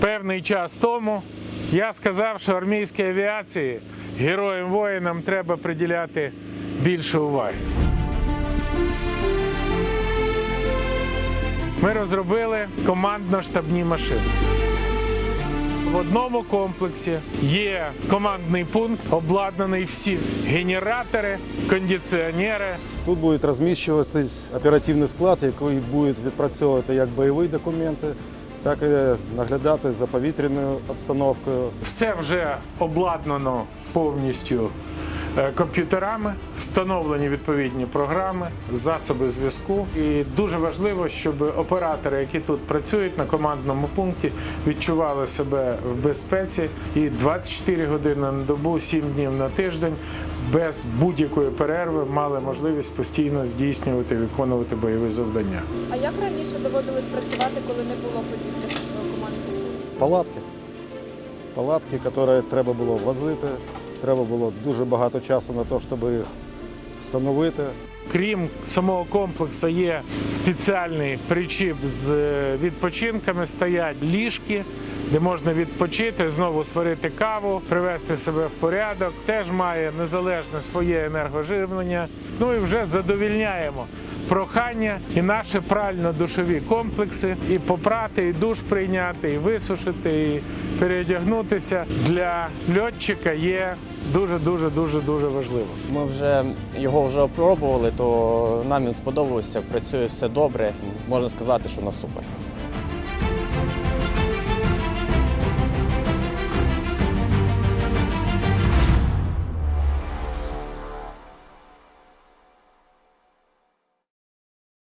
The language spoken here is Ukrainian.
Певний час тому я сказав, що армійській авіації, героям воїнам треба приділяти більше уваги. Ми розробили командно-штабні машини. В одному комплексі є командний пункт, обладнаний всі генератори, кондиціонери, Тут буде розміщуватись оперативний склад, який буде відпрацьовувати як бойові документи, так і наглядати за повітряною обстановкою. Все вже обладнано повністю комп'ютерами, встановлені відповідні програми, засоби зв'язку. І дуже важливо, щоб оператори, які тут працюють на командному пункті, відчували себе в безпеці і 24 години на добу, 7 днів на тиждень. Без будь-якої перерви мали можливість постійно здійснювати, виконувати бойові завдання. А як раніше доводилось працювати, коли не було подібних е, команд? Палатки. Палатки, які треба було возити, треба було дуже багато часу на те, щоб їх встановити. Крім самого комплексу, є спеціальний причіп з е, відпочинками, стоять ліжки, де можна відпочити, знову сварити каву, привести себе в порядок. Теж має незалежне своє енергоживлення. Ну і вже задовільняємо прохання і наші прально-душові комплекси, і попрати, і душ прийняти, і висушити, і переодягнутися для льотчика є дуже дуже дуже дуже важливо. Ми вже його вже опробували, то нам він сподобався, працює все добре. Можна сказати, що на супер.